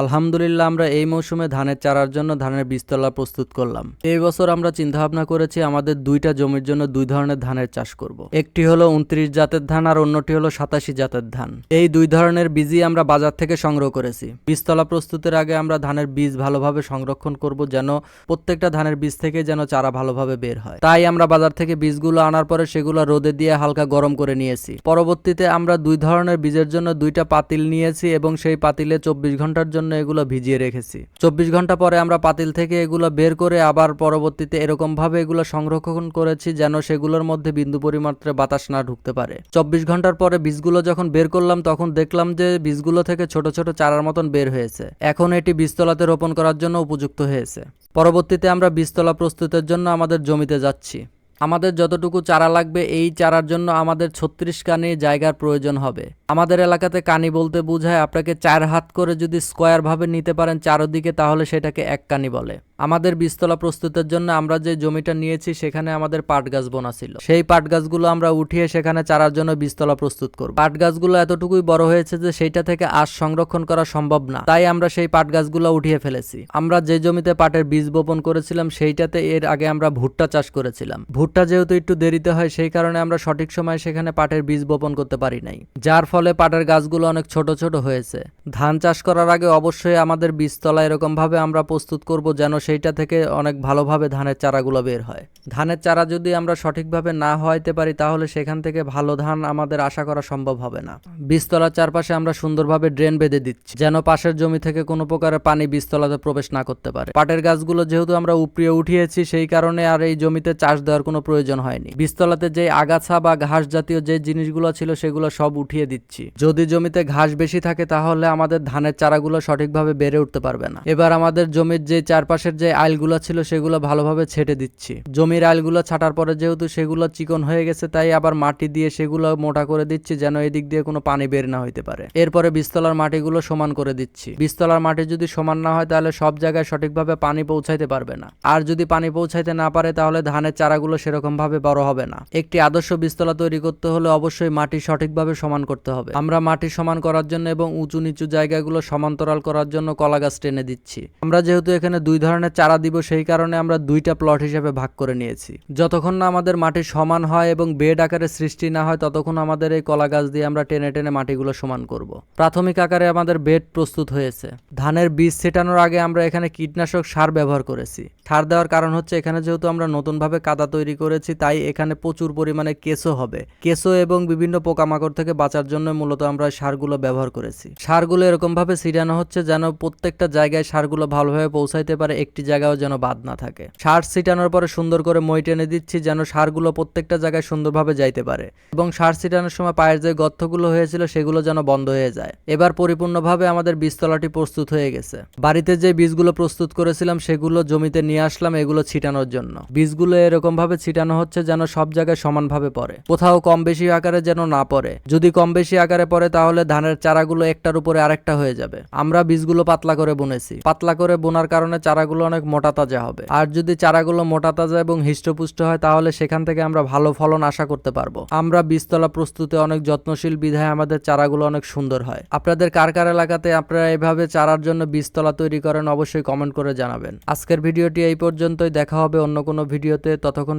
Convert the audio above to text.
আলহামদুলিল্লাহ, আমরা এই মৌসুমে ধানের চারার জন্য ধানের বীজতলা প্রস্তুত করলাম। এই বছর আমরা চিন্তাভাবনা করেছি আমাদের দুইটা জমির জন্য দুই ধরনের ধানের চাষ করব। একটি হলো উনত্রিশ জাতের ধান আর অন্যটি হলো সাতাশি জাতের ধান। এই দুই ধরনের বীজই আমরা বাজার থেকে সংগ্রহ করেছি। বীজতলা প্রস্তুতের আগে আমরা ধানের বীজ ভালোভাবে সংরক্ষণ করব যেন প্রত্যেকটা ধানের বীজ থেকে যেন চারা ভালোভাবে বের হয়। তাই আমরা বাজার থেকে বীজগুলো আনার পরে সেগুলো রোদে দিয়ে হালকা গরম করে নিয়েছি। পরবর্তীতে আমরা দুই ধরনের বীজের জন্য দুইটা পাতিল নিয়েছি এবং সেই পাতিলে চব্বিশ ঘণ্টার জন্য এগুলো ভিজিয়ে রেখেছি। চব্বিশ ঘণ্টা পরে আমরা পাতিল থেকে এগুলো বের করে আবার পরবর্তীতে এরকম ভাবে এগুলো সংরক্ষণ করেছি যেন সেগুলোর মধ্যে বিন্দু পরিমাত্রে বাতাস না ঢুকতে পারে। চব্বিশ ঘণ্টার পরে বীজগুলো যখন বের করলাম, তখন দেখলাম যে বীজগুলো থেকে ছোট ছোট চারার মতন বের হয়েছে। এখন এটি বীজতলাতে রোপণ করার জন্য উপযুক্ত হয়েছে। পরবর্তীতে আমরা বীজতলা প্রস্তুতের জন্য আমাদের জমিতে যাচ্ছি। আমাদের যতটুকু চারা লাগবে, এই চারার জন্য আমাদের ছত্রিশ কানি জায়গার প্রয়োজন হবে। আমাদের এলাকাতে কানি বলতে বোঝায় আপনাকে চার হাত করে যদি স্কোয়ার ভাবে নিতে পারেন চারদিকে, তাহলে সেটাকে এক কানি বলে। আমাদের বীজতলা প্রস্তুতের জন্য আমরা যে জমিটা নিয়েছি, সেখানে আমাদের পাট গাছ বোনা ছিল। সেই পাট গাছগুলো আমরা উঠিয়ে সেখানে চারার জন্য বীজতলা প্রস্তুত করব। পাট গাছগুলো এতটুকুই বড় হয়েছে যে সেইটা থেকে আশ সংরক্ষণ করা সম্ভব না। তাই আমরা সেই পাট গাছগুলো উঠিয়ে ফেলেছি। আমরা যে জমিতে পাটের বীজ বপন করেছিলাম, সেইটাতে এর আগে আমরা ভুট্টা চাষ করেছিলাম। ভুট্টা যেহেতু একটু দেরিতে হয়, সেই কারণে আমরা সঠিক সময় সেখানে পাটের বীজ বপন করতে পারি নাই। যার ফলে পাটের গাছগুলো অনেক ছোট ছোট হয়েছে। ধান চাষ করার আগে অবশ্যই আমাদের বীজতলা এরকম ভাবে আমরা প্রস্তুত করব যেন সেইটা থেকে অনেক ভালোভাবে ধানের চারাগুলো বের হয়। ধানের চারা যদি আমরা সঠিকভাবে না হওয়াইতে পারি, তাহলে সেখান থেকে ভালো ধান আমাদের আশা করা সম্ভব হবে না। বীজতলার চারপাশে আমরা সুন্দরভাবে ড্রেন বেঁধে দিচ্ছি, যেন পাশের জমি থেকে কোনো প্রকারের পানি বীজতলাতে প্রবেশ না করতে পারে। পাটের গাছগুলো যেহেতু আমরা উপড়িয়ে উঠিয়েছি, সেই কারণে আর এই জমিতে চাষ দেওয়ার কোনো প্রয়োজন হয়নি। বীজতলাতে যে আগাছা বা ঘাস জাতীয় যে জিনিসগুলো ছিল সেগুলো সব উঠিয়ে দিচ্ছি। যদি জমিতে ঘাস বেশি থাকে তাহলে আমাদের ধানের চারাগুলো সঠিকভাবে বেড়ে উঠতে পারবে না। এবার আমাদের জমির যে চারপাশের যে আইলগুলো ছিল সেগুলো ভালোভাবে ছেটে দিচ্ছি। জমির আইলগুলো ছাটার পরে যেহেতু সেগুলো চিকন হয়ে গেছে, তাই আবার মাটি দিয়ে সেগুলো মোটা করে দিচ্ছি যেন এদিক দিয়ে কোনো পানি বের না হইতে পারে। এরপরে বীজতলার মাটিগুলো সমান করে দিচ্ছি। বীজতলার মাটি যদি সমান না হয় তাহলে সব জায়গায় সঠিকভাবে পানি পৌঁছাইতে পারবে না। আর যদি পানি পৌঁছাইতে না পারে তাহলে ধানের চারাগুলো সেরকম ভাবে বড় হবে না। একটি আদর্শ বীজতলা তৈরি করতে হলে অবশ্যই মাটি সঠিকভাবে সমান করতে হবে। আমরা মাটি সমান করার জন্য এবং উঁচু নিচু জায়গাগুলো সমান্তরাল করার জন্য কলা গাছ টেনে দিচ্ছি। আমরা যেহেতু এখানে দুই ধরনের চারা দিব, সেই কারণে আমরা দুইটা প্লট হিসেবে ভাগ করে নিয়েছি। যতক্ষণ না আমাদের মাটি সমান হয় এবং বেড আকারে সৃষ্টি না হয়, ততক্ষণ আমাদের এই কলা গাছ দিয়ে আমরা টেনে টেনে মাটিগুলো সমান করব। প্রাথমিক আকারে আমাদের বেড প্রস্তুত হয়েছে। ধানের বীজ ছেটানোর আগে আমরা এখানে কীটনাশক সার ব্যবহার করেছি। সার দেওয়ার কারণ হচ্ছে, এখানে যেহেতু আমরা নতুনভাবে কাদা তৈরি করেছি, তাই এখানে প্রচুর পরিমাণে কেঁচো হবে। কেঁচো এবং বিভিন্ন পোকামাকড় থেকে বাঁচার জন্য মূলত আমরা সারগুলো ব্যবহার করেছি। সারগুলো এরকম ভাবে ছিটানো হচ্ছে যেন প্রত্যেকটা জায়গায় সারগুলো ভালোভাবে পৌঁছাইতে পারে, একটি জায়গাও যেন বাদ না থাকে। সার ছিটানোর পরে সুন্দর করে মই টেনে দিচ্ছি যেন সারগুলো প্রত্যেকটা জায়গায় সুন্দরভাবে যাইতে পারে এবং সার ছিটানোর সময় পায়ের যে গর্তগুলো হয়েছিল সেগুলো যেন বন্ধ হয়ে যায়। এবার পরিপূর্ণভাবে আমাদের বীজতলাটি প্রস্তুত হয়ে গেছে। বাড়িতে যে বীজগুলো প্রস্তুত করেছিলাম সেগুলো জমিতে নিয়ে আসলাম এগুলো ছিটানোর জন্য। বীজগুলো এরকম ভাবে ছিটানো হচ্ছে যেন সব জায়গায় সমানভাবে পড়ে। কোথাও কম বেশি আকারে যেন না পড়ে। যদি কম বেশি আকারে পড়ে তাহলে ধানের চারাগুলো একটার উপরে আরেকটা হয়ে যাবে। আমরা বীজগুলো পাতলা করে বুনেছি। পাতলা করে বোনার কারণে চারাগুলো অনেক মোটা তাজা হবে। আর যদি চারাগুলো মোটা তাজা এবং হৃষ্টপুষ্ট হয় তাহলে সেখান থেকে আমরা ভালো ফলন আশা করতে পারব। আমরা বীজতলা প্রস্তুতে অনেক যত্নশীল বিধায় আমাদের চারাগুলো অনেক সুন্দর হয়। আপনাদের কার কার এলাকাতে আপনারা এভাবে চারার জন্য বীজতলা তৈরি করেন অবশ্যই কমেন্ট করে জানাবেন। আজকের ভিডিওটি এই পর্যন্তই। দেখা হবে অন্য কোনো ভিডিওতে। ততক্ষণ